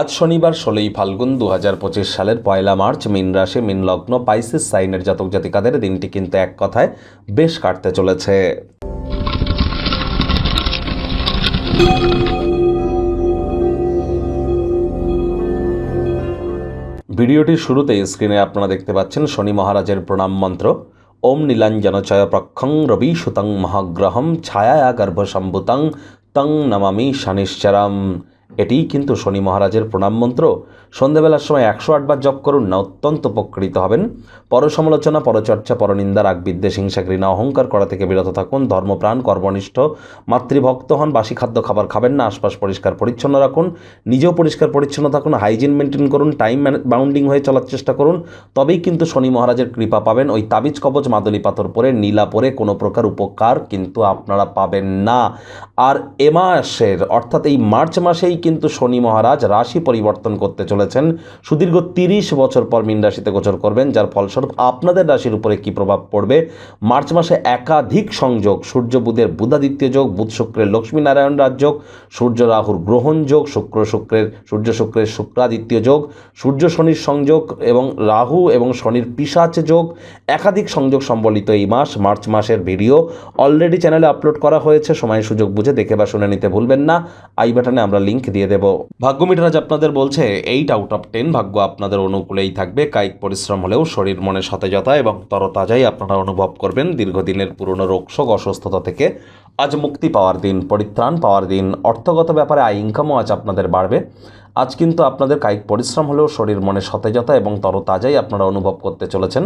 আজ শনিবার ষোলোই ফাল্গুন দু হাজার পঁচিশ সালের পয়লা মার্চ মিন রাশি, মিন লগ্ন, পাইসিস সাইনের জাতক জাতিকাদের দিনটি কিন্তু এক কথায় বেশ কাটতে চলেছে। ভিডিওটির শুরুতে স্ক্রিনে আপনারা দেখতে পাচ্ছেন শনি মহারাজের প্রণাম মন্ত্র। ওম নীলাঞ্জনচয় প্রক্ষং রবি সুতং মহাগ্রহম ছায়া গর্ভসম্ভুতং তং নমামি শনিশ্চরম। এটিই কিন্তু শনি মহারাজের প্রণাম মন্ত্র। সন্ধেবেলার সময় একশো আটবার জপ করুন, না অত্যন্ত উপকৃত হবেন। পরসমালোচনা, পরচর্চা, পরনিন্দা রাগ বিদ্বেষ হিংসা, ঘৃণা, অহংকার করা থেকে বিরত থাকুন। ধর্মপ্রাণ, কর্মনিষ্ঠ, মাতৃভক্ত হন, বাসি খাদ্য খাবার খাবেন না, আশপাশ পরিষ্কার পরিচ্ছন্ন রাখুন। নিজেও পরিষ্কার পরিচ্ছন্ন থাকুন, হাইজিন মেনটেন করুন, টাইম বাউন্ডিং হয়ে চলার চেষ্টা করুন। তবেই কিন্তু শনি মহারাজের কৃপা পাবেন। ওই তাবিজ, কবচ, মাদলি, পাথর পরে, নীলা পরে কোনো প্রকার উপকার কিন্তু আপনারা পাবেন না। আর এ মাসের, অর্থাৎ এই মার্চ মাসেই কিন্তু শনি মহারাজ রাশি পরিবর্তন করতে চলেছেন। সুদীর্ঘ তিরিশ বছর পর মীন রাশিতে গোচর করবেন, যার ফলস্বরূপ আপনাদের রাশির উপরে কী প্রভাব পড়বে? মার্চ মাসে একাধিক সংযোগ, সূর্য বুধের বুধাদিত্য যোগ, বুধ শুক্রের লক্ষ্মীনারায়ণ রাজযোগ সূর্য রাহুর গ্রহণ যোগ, শুক্র শুক্রের, সূর্য শুক্রের শুক্রাদিত্য যোগ, সূর্য শনির সংযোগ এবং রাহু এবং শনির পিসাচ যোগ। একাধিক সংযোগ সম্বলিত এই মাস, মার্চ মাসের ভিডিও অলরেডি চ্যানেলে আপলোড করা হয়েছে। সময় সুযোগ বুঝে দেখে বা শুনে নিতে ভুলবেন না। আই বাটনে আমরা লিংক দিয়ে দেব। ভাগ্য মিটারাজ আপনাদের বলছে এইট আউট অফ টেন ভাগ্য আপনাদের অনুকূলেই থাকবে। কায়িক পরিশ্রম হলেও শরীর, মনে সতেজতা এবং তরতাজাই আপনারা অনুভব করবেন। দীর্ঘদিনের পুরনো রোগশোক অসুস্থতা থেকে আজ মুক্তি পাওয়ার দিন, পরিত্রাণ পাওয়ার দিন, অর্থগত ব্যাপারে আয় ইনকামও আজ আপনাদের বাড়বে। আজ কিন্তু আপনাদের কায়িক পরিশ্রম হলেও শরীর, মনে সতেজতা এবং তরতাজাই আপনারা অনুভব করতে চলেছেন।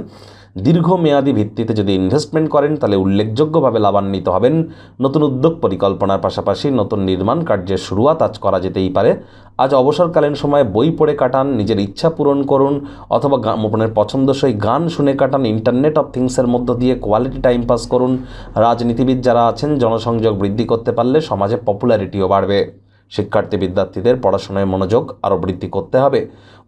দীর্ঘমেয়াদী ভিত্তিতে যদি ইনভেস্টমেন্ট করেন, তাহলে উল্লেখযোগ্যভাবে লাভান্বিত হবেন। নতুন উদ্যোগ পরিকল্পনার পাশাপাশি নতুন নির্মাণ কার্যের শুরুয়াত আজ করা যেতেই পারে। আজ অবসরকালীন সময়ে বই পড়ে কাটান, নিজের ইচ্ছা পূরণ করুন, অথবা মনের পছন্দসই গান শুনে কাটান ইন্টারনেট অফ থিংসের মধ্য দিয়ে কোয়ালিটি টাইম পাস করুন। রাজনীতিবিদ যারা আছেন, জনসংযোগ বৃদ্ধি করতে পারলে সমাজে পপুলারিটিও বাড়বে। শিক্ষার্থী বিদ্যার্থীদের পড়াশোনায় মনোযোগ আরও বৃদ্ধি করতে হবে।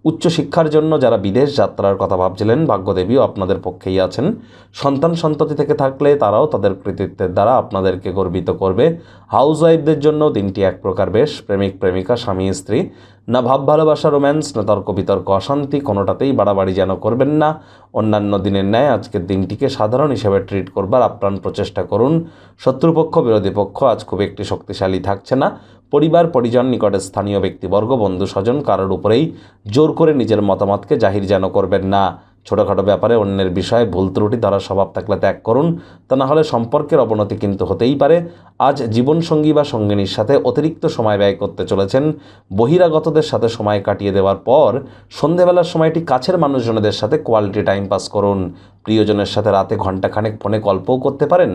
উচ্চশিক্ষার জন্য যারা বিদেশ যাত্রার কথা ভাবছিলেন, ভাগ্যদেবীও আপনাদের পক্ষেই আছেন। সন্তান সন্ততি থেকে থাকলে তারাও তাদের কৃতিত্বের দ্বারা আপনাদেরকে গর্বিত করবে। হাউস ওয়াইফদের জন্য দিনটি এক প্রকার বেশ, প্রেমিক, প্রেমিকা, স্বামী, স্ত্রী। না ভাব, ভালোবাসা, রোম্যান্স, না তর্ক, বিতর্ক, অশান্তি, কোনোটাতেই বাড়াবাড়ি যেন করবেন না। অন্যান্য দিনের ন্যায় আজকের দিনটিকে সাধারণ হিসেবে ট্রিট করবার আপ্রাণ প্রচেষ্টা করুন। শত্রুপক্ষ, বিরোধী পক্ষ আজ খুব একটি শক্তিশালী থাকছে না। পরিবার, পরিজন নিকটের স্থানীয় ব্যক্তিবর্গ, বন্ধু, স্বজন কারোর উপরেই জোর করে নিজের মতামতকে জাহির যেন করবেন না। ছোটোখাটো ব্যাপারে অন্যের বিষয়ে ভুল ত্রুটি দ্বারা স্বভাব থাকলে ত্যাগ করুন। তা না হলে সম্পর্কের অবনতি কিন্তু হতেই পারে। আজ জীবনসঙ্গী বা সঙ্গিনীর সাথে অতিরিক্ত সময় ব্যয় করতে চলেছেন। বহিরাগতদের সাথে সময় কাটিয়ে দেওয়ার পর সন্ধেবেলার সময়টি কাছের মানুষজনদের সাথে কোয়ালিটি টাইম পাস করুন। প্রিয়জনের সাথে রাতে ঘণ্টাখানেক ফোনে গল্পও করতে পারেন।